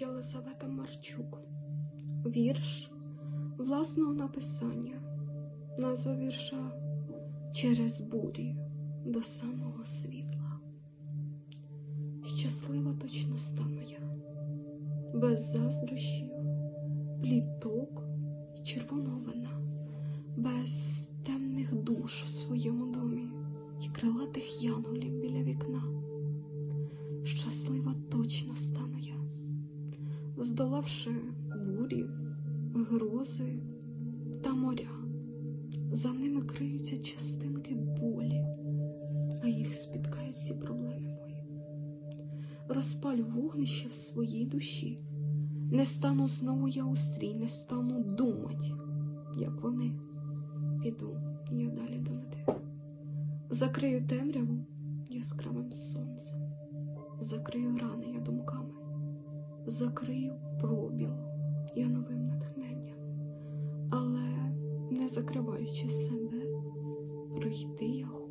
Єлизавета Марчук. Вірш власного написання. Назва вірша Через бурі до самого світла. Щаслива точно стану я, без заздрощів, пліток і червоного вина, без темних душ в своєму домі і крилатих янголів здолавши бурі, грози та моря. За ними криються частинки болі, а їх спіткають всі проблеми мої. Розпалю вогнище в своїй душі, не стану знову я устрій, не стану думать, як вони. Піду я далі до мети. Закрию темряву яскравим сонцем, закрию рани я думками, закрию пробіл я новим натхненням, але не закриваючи себе, пройти я хочу.